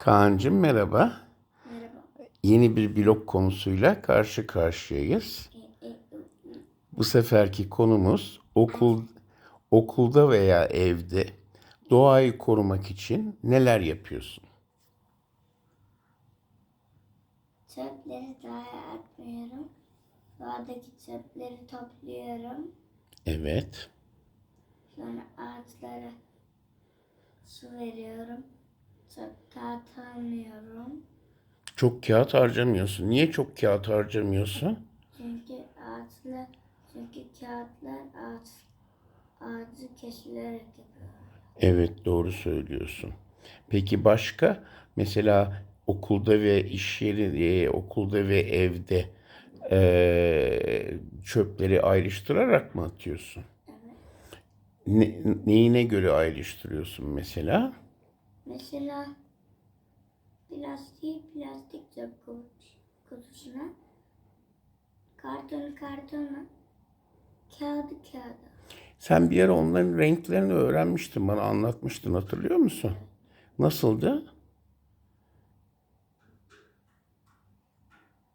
Kaan'cığım merhaba. Merhaba. Yeni bir blog konusuyla karşı karşıyayız. Bu seferki konumuz okul okulda veya evde doğayı korumak için neler yapıyorsun? Çöpleri doğaya atmıyorum. Doğadaki çöpleri topluyorum. Evet. Sonra ağaçlara su veriyorum. Çöp dağıtamıyorum. Çok kağıt harcamıyorsun. Niye çok kağıt harcamıyorsun? Çünkü ağaçlar, çünkü kağıtlar ağaç, ağacı kesilerek yapıyor. Evet doğru söylüyorsun. Peki başka? Mesela okulda ve iş yeri, e, okulda ve evde e, çöpleri ayrıştırarak mı atıyorsun? Ne, neyine göre ayrıştırıyorsun mesela? Mesela plastiği plastik çöp kut- kutusuna, kartonu kartona, kağıdı kağıda. Sen bir ara onların renklerini öğrenmiştin, bana anlatmıştın, hatırlıyor musun? Nasıldı?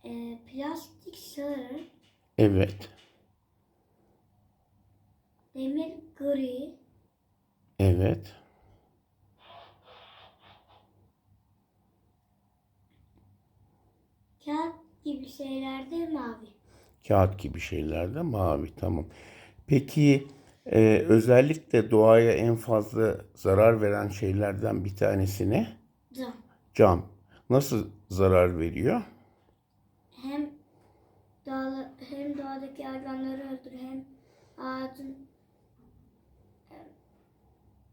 Ee, plastik sarı, Evet, demir gri, evet. kağıt gibi şeylerde mavi. Kağıt gibi şeylerde mavi, tamam. Peki e, özellikle doğaya en fazla zarar veren şeylerden bir tanesi ne? Cam. Cam. Nasıl zarar veriyor? Hem doğala, hem doğadaki hayvanları öldürüyor hem ağacın e,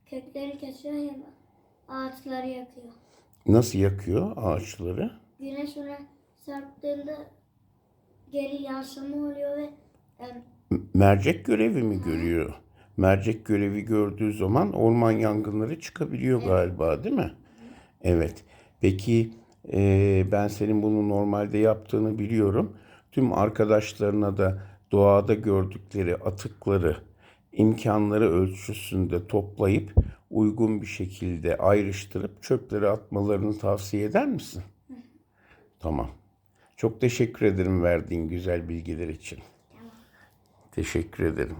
köklerini kesiyor hem ağaçları yakıyor. Nasıl yakıyor ağaçları? Güneş ona çarptığında geri yansıma oluyor ve e, Mercek görevi mi görüyor? Mercek görevi gördüğü zaman orman yangınları çıkabiliyor galiba, değil mi? Evet. Peki e, ben senin bunu normalde yaptığını biliyorum. Tüm arkadaşlarına da doğada gördükleri atıkları imkanları ölçüsünde toplayıp uygun bir şekilde ayrıştırıp çöpleri atmalarını tavsiye eder misin? Tamam. Çok teşekkür ederim verdiğin güzel bilgiler için. Teşekkür ederim.